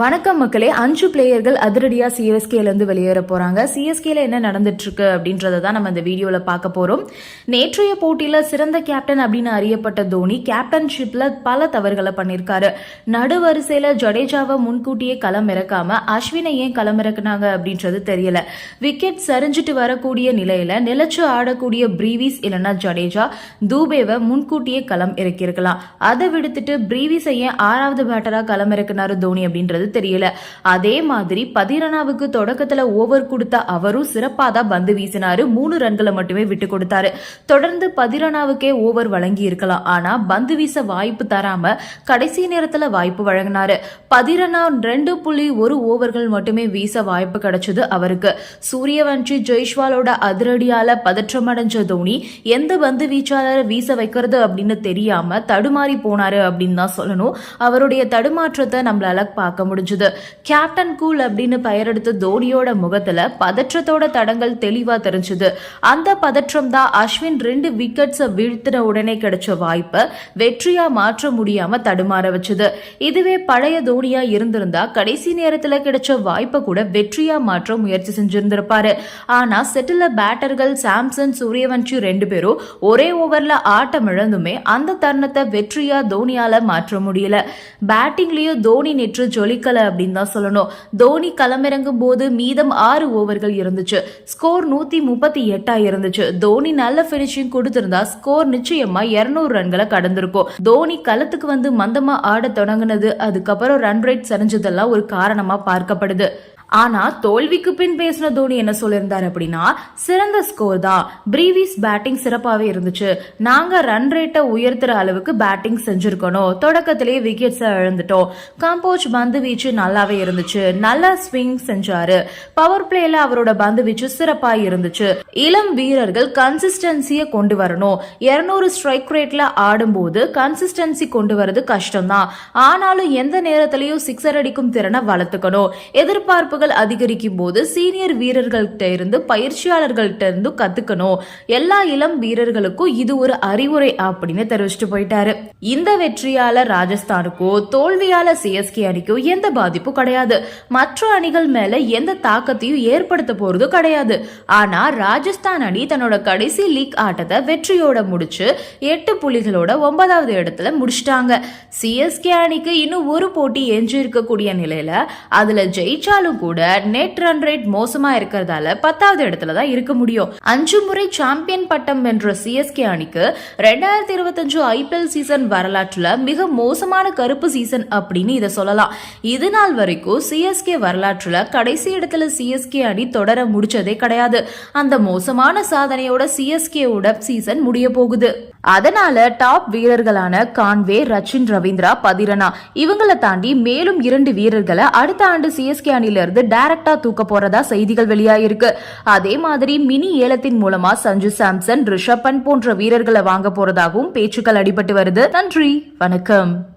வணக்கம் மக்களே அஞ்சு பிளேயர்கள் அதிரடியா சிஎஸ்கேல இருந்து வெளியேற போறாங்க. சிஎஸ்கேல என்ன நடந்துட்டு இருக்கு அப்படின்றத தான் நம்ம இந்த வீடியோல பார்க்க போறோம். நேற்றைய போட்டியில சிறந்த கேப்டன் அப்படின்னு அறியப்பட்ட தோனி கேப்டன்ஷிப்ல பல தவறுகளை பண்ணிருக்காரு. நடுவரிசையில ஜடேஜாவை முன்கூட்டியே களம் இறக்காம அஸ்வினை ஏன் களம் இறக்குனாங்க அப்படின்றது தெரியல. விக்கெட் சரிஞ்சிட்டு வரக்கூடிய நிலையில நிலைச்சு ஆடக்கூடிய பிரீவிஸ் இல்லைன்னா ஜடேஜா தூபேவை முன்கூட்டியே களம் இறக்கியிருக்கலாம். அதை விடுத்துட்டு பிரீவிஸை ஏன் ஆறாவது பேட்டரா களம் இறக்குனாரு தோனி அப்படின்றது தெரியல. அதே மாதிரி பதிரனாவுக்கு தொடக்கத்துல ஓவர் கொடுத்த அவரும் சிறப்பா தான் பந்து வீசினாரு. மூணு ரன்களை மட்டுமே விட்டு கொடுத்தாரு. தொடர்ந்து பதிரனாவுக்கே ஓவர் வழங்கி இருக்கலாம். ஆனா பந்து வீச வாய்ப்பு தராம கடைசி நேரத்துல வாய்ப்பு வழங்கினாரு. பதிரனா ரெண்டு புள்ளி ஒரு ஓவர்கள் மட்டுமே வீச வாய்ப்பு கிடைச்சது அவருக்கு. சூரியவன்ஷி ஜெய்ஷ்வாலோட அதிரடியால பதற்றமடைஞ்ச தோனி எந்த பந்து வீச்சாளரை வீச வைக்கிறது? அப்படின்னு தெரியாம தடுமாறி போனாரு அப்படின்னு தான் சொல்லணும். அவருடைய தடுமாற்றத்தை நம்மளால பார்க்க முடியும். முடிஞ்சது. கேப்டன் கூல் அப்படின்னு பெயரெடுத்த தோனியோட முகத்துல பதற்றத்தோட தடங்கள் தெளிவா தெரிஞ்சது. அந்த பதற்றம் தான் அஸ்வின் ரெண்டு விக்கெட்ஸை வீழ்த்தின உடனே கிடைச்ச வாய்ப்பை வெற்றியா மாற்ற முடியாம தடுமாற வச்சது. இதுவே பழைய தோனியா இருந்திருந்தா கடைசி நேரத்துல கிடைச்ச வாய்ப்பை கூட வெற்றியா மாற்ற முயற்சி செஞ்சிருந்திருப்பாரு. ஆனா செட்டில பேட்டர்கள் சாம்சன் சூரியவன்ஷி ரெண்டு பேரும் ஒரே ஓவர்ல ஆட்டம் இழந்துமே அந்த தருணத்தை வெற்றியா தோனியால மாற்ற முடியல. பேட்டிங்லயும் தோனி நேற்று எடுக்கல அப்படின்னு தான் சொல்லணும். தோனி களமிறங்கும் போது மீதம் ஆறு ஓவர்கள் இருந்துச்சு. ஸ்கோர் நூத்தி முப்பத்தி எட்டா இருந்துச்சு. தோனி நல்ல பினிஷிங் கொடுத்திருந்தா ஸ்கோர் நிச்சயமா இருநூறு ரன்களை கடந்திருக்கும். தோனி களத்துக்கு வந்து மந்தமா ஆட தொடங்குனது அதுக்கப்புறம் ரன் ரேட் சரிஞ்சதெல்லாம் ஒரு காரணமா பார்க்கப்படுது. ஆனா தோல்விக்கு பின் பேசின தோனி என்ன சொல்லியிருந்தார் அப்படின்னா சிறந்த ஸ்கோர் தான். பிரீவிஸ் பேட்டிங் சிறப்பாகவே இருந்துச்சு. நாங்க ரன் ரேட்டை உயர்த்துற அளவுக்கு பேட்டிங் செஞ்சிருக்கணும். தொடக்கத்திலே விக்கெட்ஸை இழந்துட்டோம். காம்போஜ் பந்து வீச்சு நல்லாவே இருந்துச்சு. நல்லா ஸ்விங் செஞ்சாரு. பவர் பிளேல அவரோட பந்து வீச்சு சிறப்பாக இருந்துச்சு. இளம் வீரர்கள் கன்சிஸ்டன்சியை கொண்டு வரணும். இருநூறு ஸ்ட்ரைக் ரேட்ல ஆடும்போது கன்சிஸ்டன்சி கொண்டு வரது கஷ்டம்தான். ஆனாலும் எந்த நேரத்திலையும் சிக்ஸர் அடிக்கும் திறனை வளர்த்துக்கணும். எதிர்பார்ப்பு எதிர்பார்ப்புகள் அதிகரிக்கும் போது சீனியர் வீரர்கள்ட்ட இருந்து பயிற்சியாளர்கள்ட்ட இருந்து கத்துக்கணும். எல்லா இளம் வீரர்களுக்கும் இது ஒரு அறிவுரை அப்படின்னு தெரிவிச்சுட்டு போயிட்டாரு. இந்த வெற்றியால ராஜஸ்தானுக்கோ தோல்வியால சிஎஸ்கே அணிக்கோ எந்த பாதிப்பும் கிடையாது. மற்ற அணிகள் மேல எந்த தாக்கத்தையும் ஏற்படுத்த போறது கிடையாது. ஆனா ராஜஸ்தான் அணி தன்னோட கடைசி லீக் ஆட்டத்தை வெற்றியோட முடிச்சு எட்டு புள்ளிகளோட ஒன்பதாவது இடத்துல முடிச்சிட்டாங்க. சிஎஸ்கே அணிக்கு இன்னும் ஒரு போட்டி எஞ்சி இருக்கக்கூடிய நிலையில அதுல ஜெயிச்சாலும் கூட நெட் ரன் ரேட் மோசமா இருக்கிறதால பத்தாவது இடத்துல தான் இருக்க முடியும். அஞ்சு முறை சாம்பியன் பட்டம் வென்ற சிஎஸ்கே அணிக்கு ரெண்டாயிரத்தி இருபத்தஞ்சு ஐபிஎல் சீசன் வரலாற்றுல மிக மோசமான கருப்பு சீசன் அப்படின்னு இதை சொல்லலாம். இது நாள் வரைக்கும் சிஎஸ்கே வரலாற்றுல கடைசி இடத்துல சிஎஸ்கே அணி தொடர முடிச்சதே கிடையாது. அந்த மோசமான சாதனையோட சிஎஸ்கேவோட சீசன் முடிய போகுது. அதனால டாப் வீரர்களான கான்வே ரச்சின் ரவீந்திரா பதிரனா இவங்களை தாண்டி மேலும் இரண்டு வீரர்களை அடுத்த ஆண்டு சிஎஸ்கே அணில இருந்து டைரக்டா தூக்க போறதா செய்திகள் வெளியாயிருக்கு. அதே மாதிரி மினி ஏலத்தின் மூலமா சஞ்சு சாம்சன் ரிஷப் போன்ற வீரர்களை வாங்க போறதாகவும் பேச்சுக்கள் அடிபட்டு வருது. நன்றி வணக்கம்.